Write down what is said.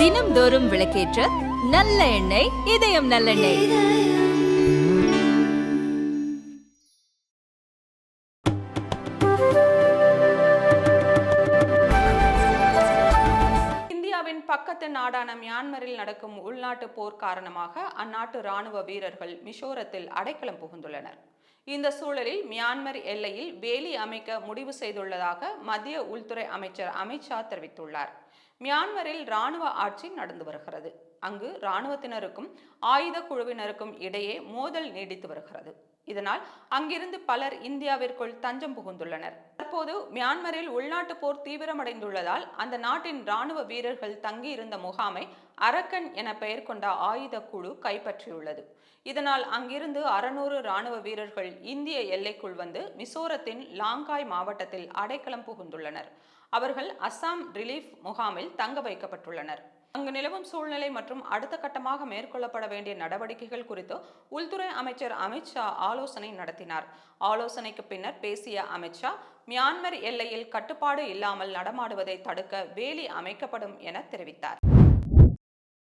தினம்தோறும் விளக்கேற்ற நல்ல எண்ணெய் இதயம் நல்லெண்ணெய் இந்தியாவின் பக்கத்து நாடான மியான்மரில் நடக்கும் உள்நாட்டு போர் காரணமாக அந்நாட்டு ராணுவ வீரர்கள் மிஷோரத்தில் அடைக்கலம் புகுந்துள்ளனர். இந்த சூழலில் மியான்மர் எல்லையில் வேலி அமைக்க முடிவு செய்துள்ளதாக மத்திய உள்துறை அமைச்சர் அமித்ஷா தெரிவித்துள்ளார். மியான்மரில் ராணுவ ஆட்சி நடந்து வருகிறது. அங்கு ராணுவத்தினருக்கும் ஆயுத குழுவினருக்கும் இடையே மோதல் நீடித்து வருகிறது. இதனால் அங்கிருந்து பலர் இந்தியாவிற்குள் தஞ்சம் புகுந்துள்ளனர். தற்போது மியான்மரில் உள்நாட்டு போர் தீவிரமடைந்துள்ளதால் அந்த நாட்டின் ராணுவ வீரர்கள் தங்கியிருந்த முகாமை அரக்கன் என பெயர் கொண்ட ஆயுத குழு கைப்பற்றியுள்ளது. இதனால் அங்கிருந்து அறுநூறு ராணுவ வீரர்கள் இந்திய எல்லைக்குள் வந்து மிசோரத்தின் லாங்காய் மாவட்டத்தில் அடைக்கலம் புகுந்துள்ளனர். அவர்கள் அஸ்ஸாம் ரிலீஃப் முகாமில் தங்க வைக்கப்பட்டுள்ளனர். அங்கு நிலவும் சூழ்நிலை மற்றும் அடுத்த கட்டமாக மேற்கொள்ளப்பட வேண்டிய நடவடிக்கைகள் குறித்து உள்துறை அமைச்சர் அமித்ஷா ஆலோசனை நடத்தினார். ஆலோசனைக்கு பின்னர் பேசிய அமித்ஷா மியான்மர் எல்லையில் கட்டுப்பாடு இல்லாமல் நடமாடுவதை தடுக்க வேலி அமைக்கப்படும் என தெரிவித்தார்.